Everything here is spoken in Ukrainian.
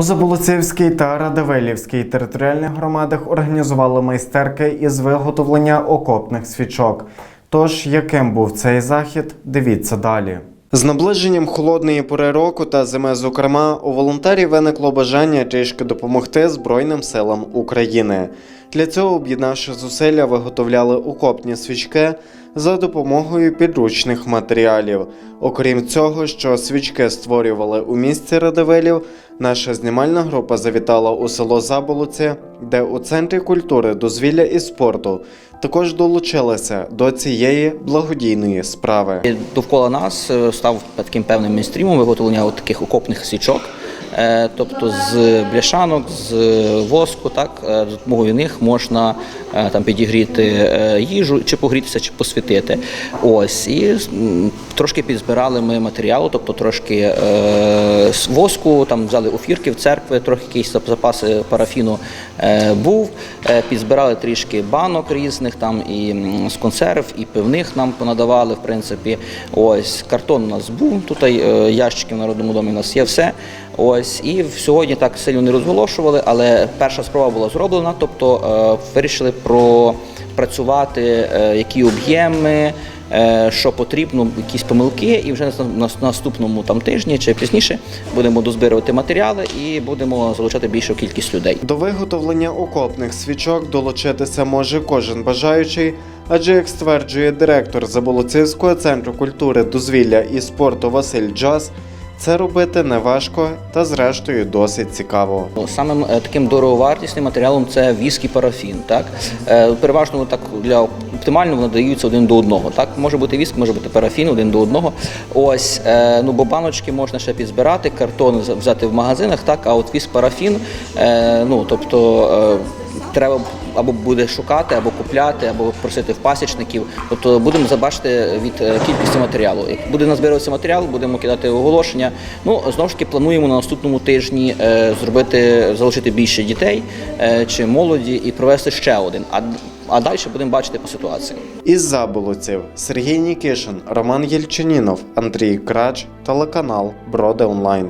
У та Радивилівській територіальних громадах організували майстерки із виготовлення окопних свічок. Тож, яким був цей захід, дивіться далі. З наближенням холодної пори року та зими, зокрема, у волонтерів виникло бажання трішки допомогти Збройним силам України. Для цього, об'єднавши зусилля, виготовляли окопні свічки за допомогою підручних матеріалів. Окрім цього, що свічки створювали у місті Радивилів, наша знімальна група завітала у село Заболоці, де у центрі культури, дозвілля і спорту також долучилися до цієї благодійної справи. Довкола нас е, став таким певним мейнстрімом виготовлення от таких окопних свічок, тобто з бляшанок, з воску, так е, за допомогою них можна е, там підігріти е, їжу, чи погрітися, чи посвітити. Ось і трошки підзбирали ми матеріалу, тобто трошки е, з воску, там взяли офірки в церкви, трохи якісь зап- запаси парафіну е, був. Е, підзбирали трішки банок різних, там і з консерв, і пивних нам понадавали, в принципі. Ось картон у нас був, тут е, ящики в народному домі у нас є все. Ось і сьогодні так сильно не розголошували, але перша спроба була зроблена, тобто е, вирішили пропрацювати, е, які об'єми. е, Що потрібно, якісь помилки, і вже на наступному там тижні чи пізніше будемо дозбирувати матеріали і будемо залучати більшу кількість людей. До виготовлення окопних свічок долучитися може кожен бажаючий, адже як стверджує директор Заболоцівського центру культури, дозвілля і спорту Василь Джаз, це робити неважко та зрештою досить цікаво. Ну, Самим е, таким дороговартісним матеріалом це віск і парафін. Так? Е, Переважно так для оптимально вони даються один до одного. Так? Може бути віск, може бути парафін один до одного. Ось, е, ну, бо баночки можна ще підзбирати, картон взяти в магазинах, так? а от віск парафін, ну, тобто треба або буде шукати, або купляти, або просити в пасічників. Тобто будемо забачити від е, кількості матеріалу. Як буде назбиратися матеріал, будемо кидати оголошення. Ну знову ж таки плануємо на наступному тижні е, зробити залучити більше дітей е, чи молоді і провести ще один. А, а далі будемо бачити по ситуації. Із Заболоців Сергій Нікішин, Роман Єльчинінов, Андрій Крач, телеканал Броди Онлайн.